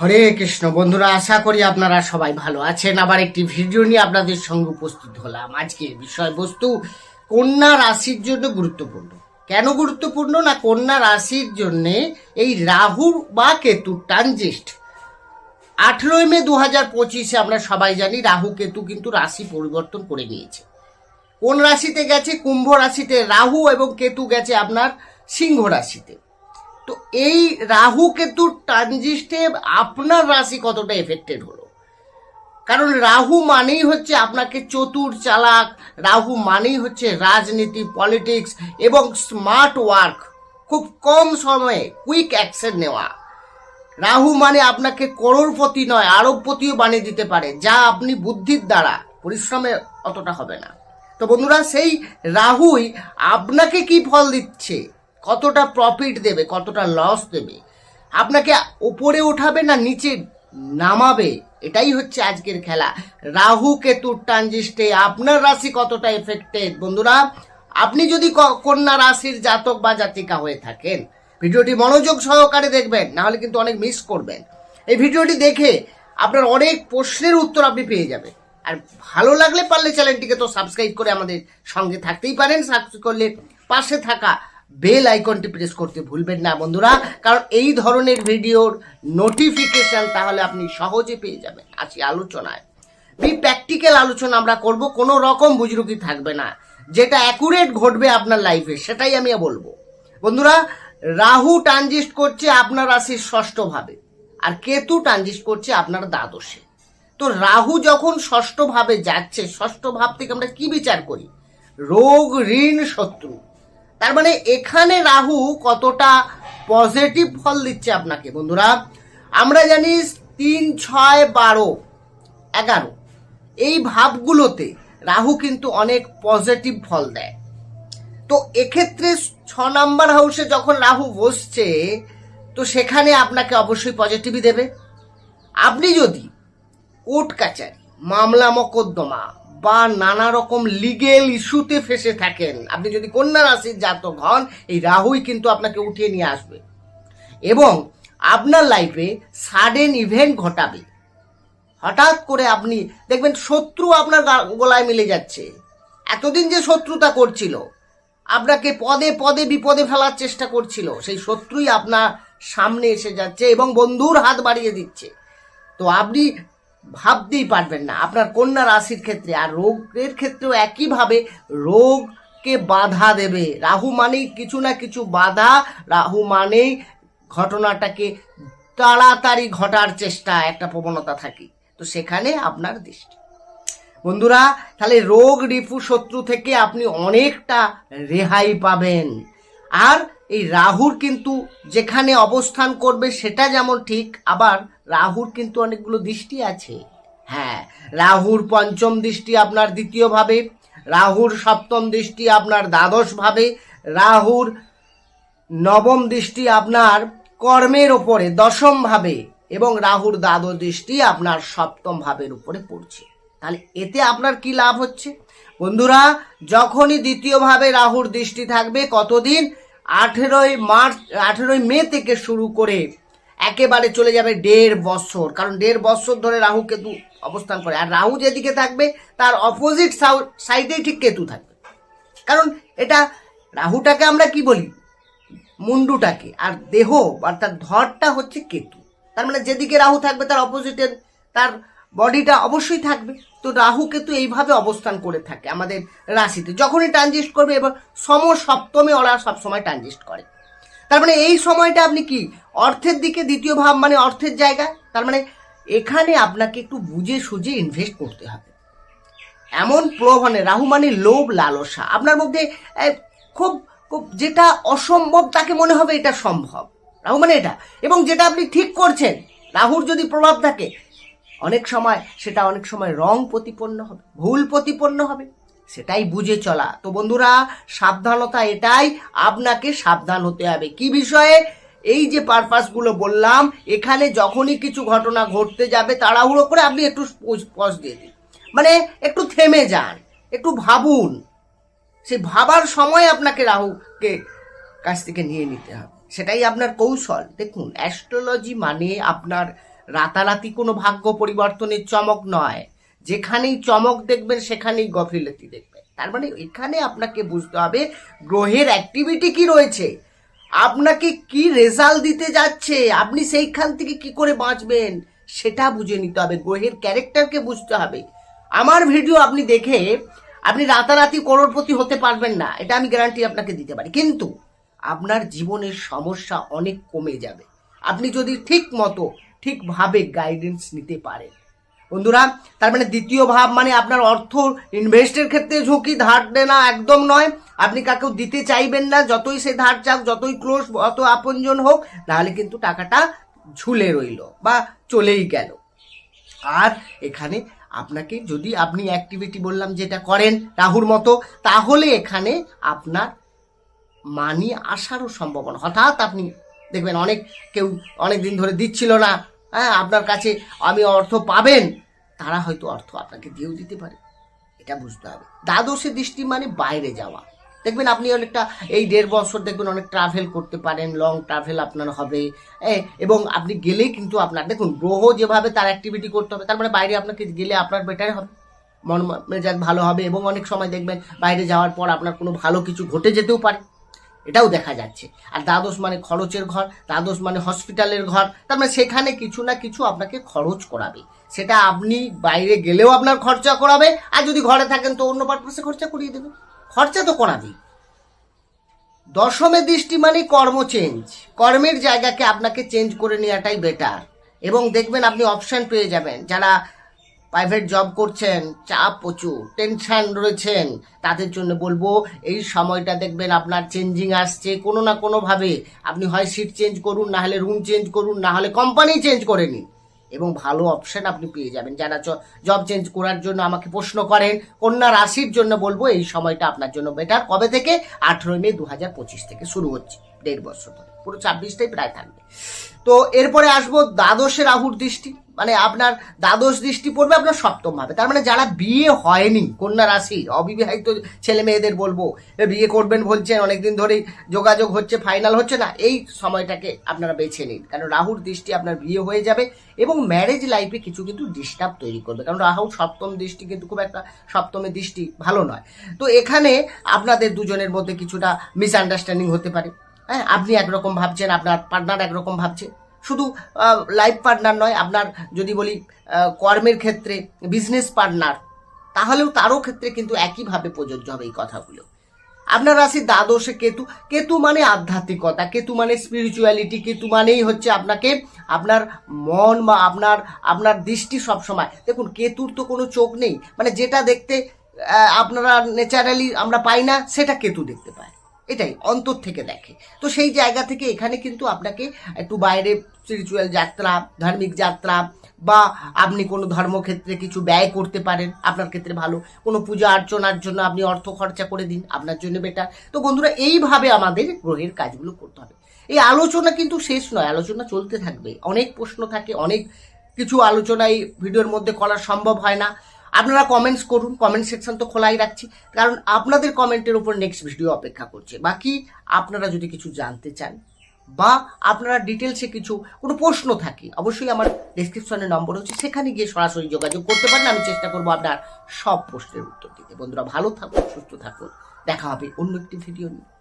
হরে কৃষ্ণ। বন্ধুরা, আশা করি আপনারা সবাই ভালো আছেন। আবার একটি ভিডিও নিয়ে আপনাদের সঙ্গে উপস্থিত হলাম। আজকের বিষয়বস্তু, কন্যা রাশির জন্য গুরুত্বপূর্ণ। কেন গুরুত্বপূর্ণ না কন্যা রাশির জন্য এই রাহু বা কেতু ট্রানজিস্ট? আঠেরোই মে দু হাজার পঁচিশে আমরা সবাই জানি রাহু কেতু কিন্তু রাশি পরিবর্তন করে নিয়েছে। কোন রাশিতে গেছে? কুম্ভ রাশিতে রাহু এবং কেতু গেছে আপনার সিংহ রাশিতে। তো এই রাহু কেতুর ট্রানজিস্টে আপনার রাশি কতটা এফেক্টেড হলো? কারণ রাহু মানেই হচ্ছে আপনাকে চতুর চালাক, রাহু মানেই হচ্ছে রাজনীতি, পলিটিক্স এবং স্মার্ট ওয়ার্ক, খুব কম সময়ে কুইক অ্যাকশন নেওয়া। রাহু মানে আপনাকে করোড়পতি নয়, আরবপতিও বানিয়ে দিতে পারে, যা আপনি বুদ্ধির দ্বারা, পরিশ্রমে অতটা হবে না। তো বন্ধুরা, সেই রাহুই আপনাকে কি ফল দিচ্ছে? কতটা প্রফিট দেবে, কতটা লস দেবে? আপনাকে উপরে ওঠাবে না নিচে নামাবে? এটাই হচ্ছে আজকের খেলা। রাহু কেতুর ট্রানজিস্টে আপনার রাশি কতটা এফেক্টেড বন্ধুরা, আপনি যদি কন্যা রাশির জাতক বা জাতিকা হয়ে থাকেন, ভিডিওটি মনোযোগ সহকারে দেখবেন নাহলে কিন্তু অনেক মিস করবেন। এই ভিডিওটি দেখে আপনার অনেক প্রশ্নের উত্তর আপনি পেয়ে যাবেন। আর ভালো লাগলে পারলে চ্যানেলটিকে তো সাবস্ক্রাইব করে আমাদের সঙ্গে থাকতেই পারেন। সাবস্ক্রাইব করলে পাশে থাকা বেল আইকনটি প্রেস করতে ভুলবেন না, বন্ধুরা। কারণ এই ধরনের ভিডিওর নোটিফিকেশন তাহলে আপনি সহজে পেয়ে যাবেন। আজকে আলোচনায়। বি প্র্যাকটিক্যাল আলোচনা আমরা করব, কোনো রকম বুজরুকি থাকবে না। যেটা অ্যাকুরেট ঘটবে আপনার লাইফে সেটাই আমি বলব। বন্ধুরা, রাহু ট্রানজিস্ট করছে আপনার রাশির ষষ্ঠভাবে, আর কেতু ট্রানজিস্ট করছে আপনার দ্বাদশে। তো রাহু যখন ষষ্ঠভাবে যাচ্ছে ষষ্ঠ ভাব থেকে আমরা কি বিচার করি? রোগ, ঋণ, শত্রু। তার মানে এখানে রাহু কতটা পজিটিভ ফল দিচ্ছে আপনাকে, বন্ধুরা? আমরা জানি তিন, ছয়, বারো, এগারো, এই ভাবগুলোতে রাহু কিন্তু অনেক পজিটিভ ফল দেয়। তো এক্ষেত্রে ছ নাম্বার হাউসে যখন রাহু বসছে, তো সেখানে আপনাকে অবশ্যই পজিটিভই দেবে। আপনি যদি কোর্ট কাচারি মামলা মকদ্দমা বা নানা রকম লিগেল ইস্যুতে ফেসে থাকেন। আপনি যদি কন্যা রাশির জাতক হন, এই রাহুই কিন্তু আপনাকে উঠিয়ে নিয়ে আসবে। এবং আপনার লাইফে সাডেন ইভেন্ট ঘটাবে। হঠাৎ করে আপনি দেখবেন শত্রু আপনার গলায় মিলে যাচ্ছে। এতদিন যে শত্রুতা করছিল, আপনাকে পদে পদে বিপদে ফেলার চেষ্টা করছিল, সেই শত্রুই আপনার সামনে এসে যাচ্ছে এবং বন্ধুর হাত বাড়িয়ে দিচ্ছে। তো আপনি ভাবতেই পারবেন না। আপনার কন্যা রাশির ক্ষেত্রে আর রোগের ক্ষেত্রেও একইভাবে রোগকে বাধা দেবে। রাহু মানেই কিছু না কিছু বাধা। রাহু মানেই ঘটনাটাকে তাড়াতাড়ি ঘটার চেষ্টা, একটা প্রবণতা থাকে। তো সেখানে আপনার দৃষ্টি। বন্ধুরা, তাহলে রোগ, রিপু, শত্রু থেকে আপনি অনেকটা রেহাই পাবেন। আর এই রাহুর কিন্তু যেখানে অবস্থান করবে সেটা যেমন ঠিক, আবার রাহুর কিন্তু অনেকগুলো দৃষ্টি আছে। হ্যাঁ রাহুর পঞ্চম দৃষ্টি আপনার দ্বিতীয় ভাবে, রাহুর সপ্তম দৃষ্টি আপনার দ্বাদশ ভাবে, রাহুর নবম দৃষ্টি আপনার কর্মের ওপরে দশম ভাবে, এবং রাহুর দ্বাদশ দৃষ্টি আপনার সপ্তম ভাবের উপরে পড়ছে। তাহলে এতে আপনার কি লাভ হচ্ছে? বন্ধুরা, যখনই দ্বিতীয় ভাবে রাহুর দৃষ্টি থাকবে, কতদিন? আঠেরোই মার্চ, আঠেরোই মে থেকে শুরু করে একেবারে চলে যাবে দেড় বছর। কারণ দেড় বছর ধরে রাহু কেতু অবস্থান করে। আর রাহু যেদিকে থাকবে, তার অপোজিট সাইডেই ঠিক কেতু থাকবে। কারণ এটা রাহুটাকে আমরা কি বলি? মুন্ডুটাকে। আর দেহ, অর্থাৎ ধরটা হচ্ছে কেতু। তার মানে যেদিকে রাহু থাকবে, তার অপোজিটের তার বডিটা অবশ্যই থাকবে। তো রাহু কেতু এইভাবে অবস্থান করে থাকে আমাদের রাশিতে। যখনই ট্রানজিস্ট করবে, এবার সম সপ্তমে ওরা সবসময় ট্রানজিস্ট করে। তার মানে এই সময়টা আপনি কি অর্থের দিকে দ্বিতীয় ভাব মানে অর্থের জায়গা? তার মানে এখানে আপনাকে একটু বুঝে সুঝে ইনভেস্ট করতে হবে। এমন প্রলোভনে রাহু মানে লোভ, লালসা। আপনার মধ্যে খুব খুব যেটা অসম্ভব তাকে মনে হবে এটা সম্ভব। রাহু মানে এটা। এবং যেটা আপনি ঠিক করছেন, রাহুর যদি প্রভাব থাকে অনেক সময় সেটা অনেক সময় রং প্রতিপন্ন হবে, ভুল প্রতিপন্ন হবে, সেটাই বুঝে চলা। তো বন্ধুরা, সাবধানতা এটাই, আপনাকে সাবধান হতে হবে। কি বিষয়ে? এই যে পারপাসগুলো বললাম, এখানে যখনই কিছু ঘটনা ঘটতে যাবে, তাড়াহুড়ো করে আপনি একটু পজ দিয়ে দিন। মানে একটু থেমে যান, একটু ভাবুন। সে ভাবার সময় আপনাকে রাহুকে কাছ থেকে নিয়ে নিতে হবে। সেটাই আপনার কৌশল। দেখুন অ্যাস্ট্রোলজি মানে আপনার রাতারাতি কোনো ভাগ্য পরিবর্তনের চমক নয়। যেখানেই চমক দেখবেন, সেখানেই গফিলতি দেখবেন। তার মানে এখানে আপনাকে বুঝতে হবে, গ্রহের অ্যাক্টিভিটি কি রয়েছে? আপনাকে কি রেজাল্ট দিতে যাচ্ছে? আপনি সেইখান থেকে কি করে বাঁচবেন? সেটা বুঝে নিতে হবে। গ্রহের ক্যারেক্টারকে বুঝতে হবে। আমার ভিডিও আপনি দেখে আপনি রাতারাতি করোড়পতি হতে পারবেন না। এটা আমি গ্যারান্টি আপনাকে দিতে পারি। কিন্তু আপনার জীবনের সমস্যা অনেক কমে যাবে। আপনি যদি ঠিক মতো ঠিকভাবে গাইডেন্স নিতে পারে। বন্ধুরা, তার মানে দ্বিতীয় ভাব মানে আপনার অর্থ ইনভেস্টের ক্ষেত্রে ঝুঁকি, ধার দেনা একদম নয়। আপনি কাকেও দিতে চাইবেন না, যতই সে ধার চাক, যতই ক্লোজ অত আপনজন হোক তাহলে কিন্তু টাকাটা ঝুলে রইল বা চলেই গেল। আর এখানে আপনাকে যদি আপনি অ্যাক্টিভিটি বললাম যেটা করেন রাহুর মতো, তাহলে এখানে আপনার মানি আসারও সম্ভাবনা। হঠাৎ আপনি দেখবেন অনেক কেউ অনেক দিন ধরে দিচ্ছিল না হ্যাঁ আপনার কাছে আমি অর্থ পাবেন। তারা হয়তো অর্থ আপনাকে দিয়েও দিতে পারে। এটা বুঝতে হবে। দ্বাদশে দৃষ্টি মানে বাইরে যাওয়া। দেখবেন আপনি অনেকটা এই দেড় বছর দেখবেন অনেক ট্রাভেল করতে পারেন লং ট্রাভেল আপনার হবে। এ, এবং আপনি গেলেই কিন্তু আপনার দেখুন গ্রহ যেভাবে তার অ্যাক্টিভিটি করতে হবে তার মানে বাইরে আপনাকে গেলে আপনার বেটার হবে। মন মেজাজ ভালো হবে এবং অনেক সময় দেখবেন বাইরে যাওয়ার পর আপনার কোনো ভালো কিছু ঘটে যেতেও পারে। এটাও দেখা যাচ্ছে। আর দ্বাদশ মানে খরচের ঘর, দ্বাদশ মানে হসপিটালের ঘর, তার মানে সেখানে কিছু না কিছু আপনাকে খরচ করাবে। সেটা আপনি বাইরে গেলেও আপনার খরচা করাবে, আর যদি ঘরে থাকেন তো অন্য পারপাসে খরচা করিয়ে দেবে। খরচা তো করাবেই। দশমের দৃষ্টি মানে কর্ম চেঞ্জ কর্মের জায়গাকে আপনাকে চেঞ্জ করে নেওয়াটাই বেটার এবং দেখবেন আপনি অপশান পেয়ে যাবেন। যারা প্রাইভেট জব করছেন, চাপ প্রচুর, টেনশন রয়েছেন। তাদের জন্য বলব, এই সময়টা দেখবেন আপনার চেঞ্জিং আসছে কোনো না কোনোভাবে। আপনি হয় সিট চেঞ্জ করুন, না হলে রুম চেঞ্জ করুন, না হলে কোম্পানি চেঞ্জ করে নিন। এবং ভালো অপশন আপনি পেয়ে যাবেন। যারা জব চেঞ্জ করার জন্য আমাকে প্রশ্ন করেন, কন্যা রাশির জন্য বলব, এই সময়টা আপনার জন্য বেটার কবে থেকে? আঠেরোই মে দু হাজার পঁচিশ থেকে শুরু হচ্ছে, দেড় বছর ধরে। পুরো ছাব্বিশটাই প্রায় থাকবে। তো এরপরে আসব দ্বাদশে রাহুর দৃষ্টি। মানে আপনার দ্বাদশ দৃষ্টি পড়বে, আপনার সপ্তম ভাবে। তার মানে যারা বিয়ে হয়নি, কন্যা রাশি, অবিবাহিত ছেলে মেয়েদের বলব বিয়ে করবেন বলছেন, অনেকদিন ধরেই যোগাযোগ হচ্ছে ফাইনাল হচ্ছে না, এই সময়টাকে আপনারা বেছে নিন। কারণ রাহুর দৃষ্টি আপনার বিয়ে হয়ে যাবে এবং ম্যারেজ লাইফে কিছু কিন্তু ডিস্টার্ব তৈরি করবে। কারণ রাহুর সপ্তম দৃষ্টি কিন্তু খুব একটা সপ্তমের দৃষ্টি ভালো নয়। তো এখানে আপনাদের দুজনের মধ্যে কিছুটা মিসআন্ডারস্ট্যান্ডিং হতে পারে। হ্যাঁ আপনি একরকম ভাবছেন, আপনার পার্টনার একরকম ভাবছে। শুধু লাইফ পার্টনার নয়, আপনার যদি বলি কর্মের ক্ষেত্রে বিজনেস পার্টনার তাহলেও তারও ক্ষেত্রে কিন্তু একইভাবে প্রযোজ্য হবে এই কথাগুলো। আপনার রাশি দ্বাদশে কেতু কেতু মানে আধ্যাত্মিকতা, কেতু মানে স্পিরিচুয়ালিটি কেতু মানেই হচ্ছে আপনাকে, আপনার মন বা আপনার আপনার দৃষ্টি সবসময়। দেখুন, কেতুর তো কোনো চোখ নেই মানে যেটা দেখতে আপনারা ন্যাচারালি আমরা পাই না, সেটা কেতু দেখতে পায়। এটাই, অন্তর থেকে দেখে। তো সেই জায়গা থেকে এখানে কিন্তু আপনাকে একটু বাইরে স্পিরিচুয়াল যাত্রা, ধার্মিক যাত্রা বা আপনি কোনো ধর্মক্ষেত্রে কিছু ব্যয় করতে পারেন, আপনার ক্ষেত্রে ভালো। কোনো পূজা অর্চনার জন্য আপনি অর্থ খরচা করে দিন, আপনার জন্য বেটার তো বন্ধুরা, এইভাবে আমাদের গ্রহের কাজগুলো করতে হবে। এই আলোচনা কিন্তু শেষ নয়, আলোচনা চলতে থাকবে। অনেক প্রশ্ন থাকে, অনেক কিছু আলোচনা এই ভিডিওর মধ্যে করা সম্ভব হয় না। আপনারা কমেন্টস করুন কমেন্ট সেকশন তো খোলাই রাখছি। কারণ আপনাদের কমেন্টের উপর নেক্সট ভিডিও অপেক্ষা করছে। বাকি আপনারা যদি কিছু জানতে চান বা আপনারা ডিটেলসে কিছু, কোনো প্রশ্ন থাকে, অবশ্যই আমার ডেসক্রিপশনে নম্বর হচ্ছে। সেখানে গিয়ে সরাসরি যোগাযোগ করতে পারেন। আমি চেষ্টা করব আপনার সব প্রশ্নের উত্তর দিতে। বন্ধুরা, ভালো থাকুন, সুস্থ থাকুন। দেখা হবে অন্য একটি ভিডিও নিয়ে।